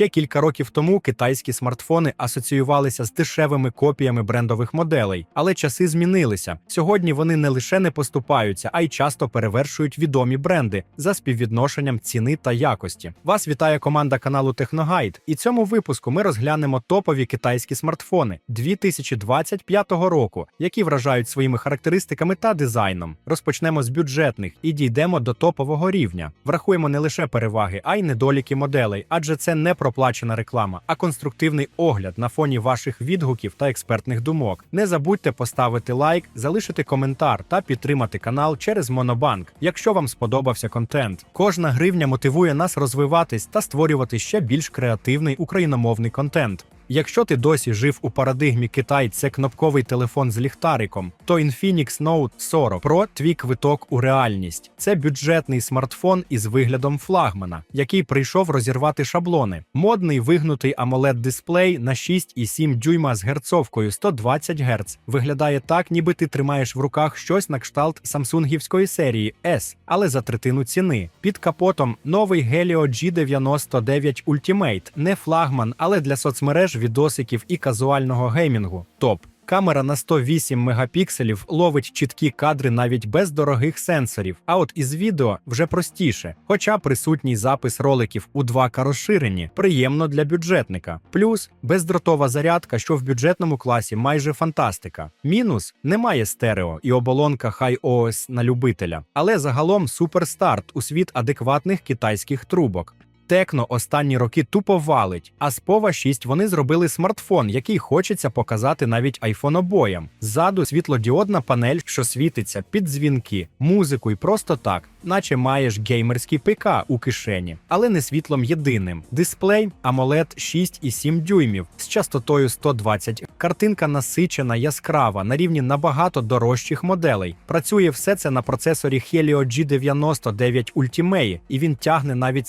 Ще кілька років тому китайські смартфони асоціювалися з дешевими копіями брендових моделей, але часи змінилися. Сьогодні вони не лише не поступаються, а й часто перевершують відомі бренди за співвідношенням ціни та якості. Вас вітає команда каналу Техногайд, і цьому випуску ми розглянемо топові китайські смартфони 2025 року, які вражають своїми характеристиками та дизайном. Розпочнемо з бюджетних і дійдемо до топового рівня. Врахуємо не лише переваги, а й недоліки моделей, адже це не проплачена реклама, а конструктивний огляд на фоні ваших відгуків та експертних думок. Не забудьте поставити лайк, залишити коментар та підтримати канал через Монобанк, якщо вам сподобався контент. Кожна гривня мотивує нас розвиватись та створювати ще більш креативний україномовний контент. Якщо ти досі жив у парадигмі Китай, це кнопковий телефон з ліхтариком, то Infinix Note 40 Pro – твій квиток у реальність. Це бюджетний смартфон із виглядом флагмана, який прийшов розірвати шаблони. Модний вигнутий amoled дисплей на 6,7 дюйма з герцовкою 120 Гц виглядає так, ніби ти тримаєш в руках щось на кшталт самсунгівської серії S, але за третину ціни. Під капотом новий Helio G99 Ultimate, не флагман, але для соцмереж відосиків і казуального геймінгу. Топ. Камера на 108 мегапікселів ловить чіткі кадри навіть без дорогих сенсорів. А от із відео вже простіше, хоча присутній запис роликів у 2К розширені, приємно для бюджетника. Плюс бездротова зарядка, що в бюджетному класі майже фантастика. Мінус немає стерео і оболонка High-OS на любителя. Але загалом суперстарт у світ адекватних китайських трубок. Текно останні роки тупо валить, а з Pova 6 вони зробили смартфон, який хочеться показати навіть айфонобоям. Ззаду світлодіодна панель, що світиться під дзвінки, музику і просто так, наче маєш геймерський ПК у кишені, але не світлом єдиним. Дисплей AMOLED 6,7 дюймів з частотою 120. Картинка насичена, яскрава, на рівні набагато дорожчих моделей. Працює все це на процесорі Helio G99 Ultimate, і він тягне навіть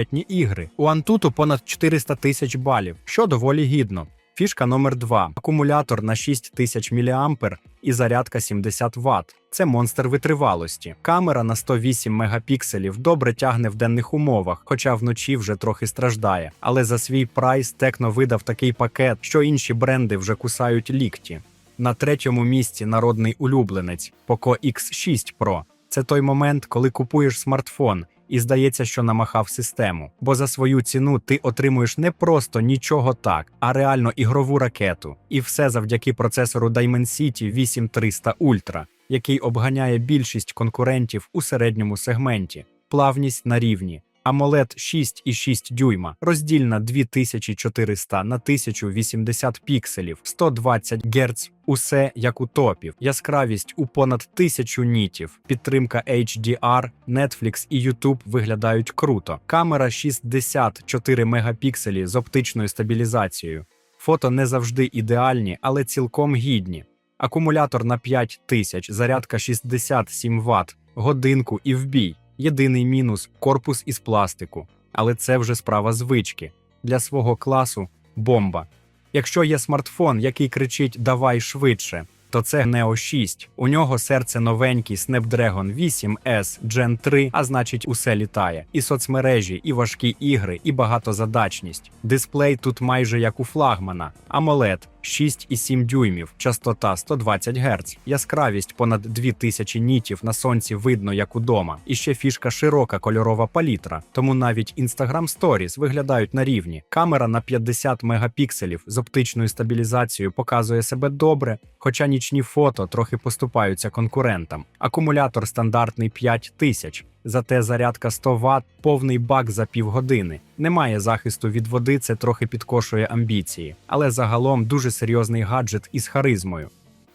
середньобюджетні ігри. У Antutu понад 400 тисяч балів, що доволі гідно. Фішка номер 2 акумулятор на 6000 мА і зарядка 70 Вт. Це монстр витривалості. Камера на 108 мегапікселів добре тягне в денних умовах, хоча вночі вже трохи страждає. Але за свій прайс Текно видав такий пакет, що інші бренди вже кусають лікті. На третьому місці народний улюбленець Poco X6 Pro. Це той момент, коли купуєш смартфон. І здається, що намахав систему, бо за свою ціну ти отримуєш не просто нічого так, а реально ігрову ракету. І все завдяки процесору Dimensity 8300 Ultra, який обганяє більшість конкурентів у середньому сегменті, плавність на рівні. AMOLED 6,6 дюйма, роздільна 2400 на 1080 пікселів, 120 Гц, усе як у топів, яскравість у понад 1000 нітів, підтримка HDR, Netflix і YouTube виглядають круто. Камера 64 мегапікселі з оптичною стабілізацією. Фото не завжди ідеальні, але цілком гідні. Акумулятор на 5000, зарядка 67 Вт, годинку і вбій. Єдиний мінус корпус із пластику, але це вже справа звички. Для свого класу бомба. Якщо є смартфон, який кричить Давай швидше, то це Neo 6. У нього серце новенький Snapdragon 8S Gen 3, а значить, усе літає. І соцмережі, і важкі ігри, і багатозадачність. Дисплей тут майже як у флагмана. AMOLED 6,7 дюймів, частота 120 Гц, яскравість понад 2000 нітів на сонці видно як удома. І ще фішка широка кольорова палітра, тому навіть Instagram Stories виглядають на рівні. Камера на 50 мегапікселів з оптичною стабілізацією показує себе добре, хоча нічні фото трохи поступаються конкурентам. Акумулятор стандартний 5000. Зате зарядка 100 Вт, повний бак за півгодини. Немає захисту від води, це трохи підкошує амбіції, але загалом дуже серйозний гаджет із харизмою.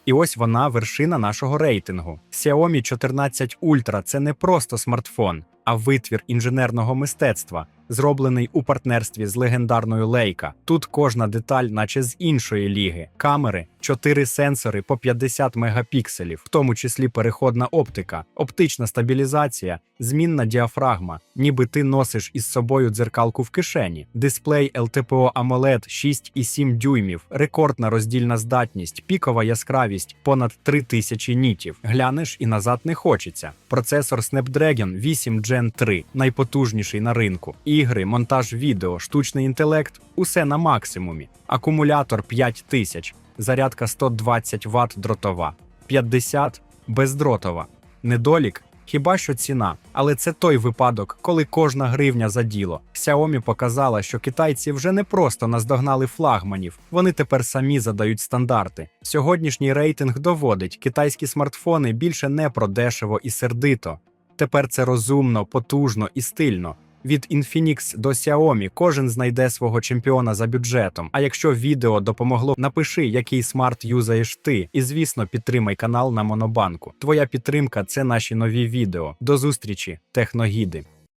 І ось вона вершина нашого рейтингу. Xiaomi 14 Ultra – це не просто смартфон, а витвір інженерного мистецтва, зроблений у партнерстві з легендарною Leica. Тут кожна деталь, наче з іншої ліги: камери, чотири сенсори по 50 мегапікселів, в тому числі переходна оптика, оптична стабілізація, змінна діафрагма, ніби ти носиш із собою дзеркалку в кишені, дисплей LTPO AMOLED 6,7 дюймів, рекордна роздільна здатність, пікова яскравість понад 3000 нітів. Глянеш і назад не хочеться. Процесор Snapdragon 8 Gen 3, найпотужніший на ринку. Ігри, монтаж відео, штучний інтелект усе на максимумі. Акумулятор 5000, зарядка 120 Вт дротова, 50 бездротова. Недолік Хіба що ціна, але це той випадок, коли кожна гривня за діло. Xiaomi показала, що китайці вже не просто наздогнали флагманів, вони тепер самі задають стандарти. Сьогоднішній рейтинг доводить, китайські смартфони більше не про дешево і сердито. Тепер це розумно, потужно і стильно. Від Infinix до Xiaomi кожен знайде свого чемпіона за бюджетом. А якщо відео допомогло, напиши, який смарт юзаєш ти, і звісно, підтримай канал на Монобанку. Твоя підтримка це наші нові відео. До зустрічі, техногіди.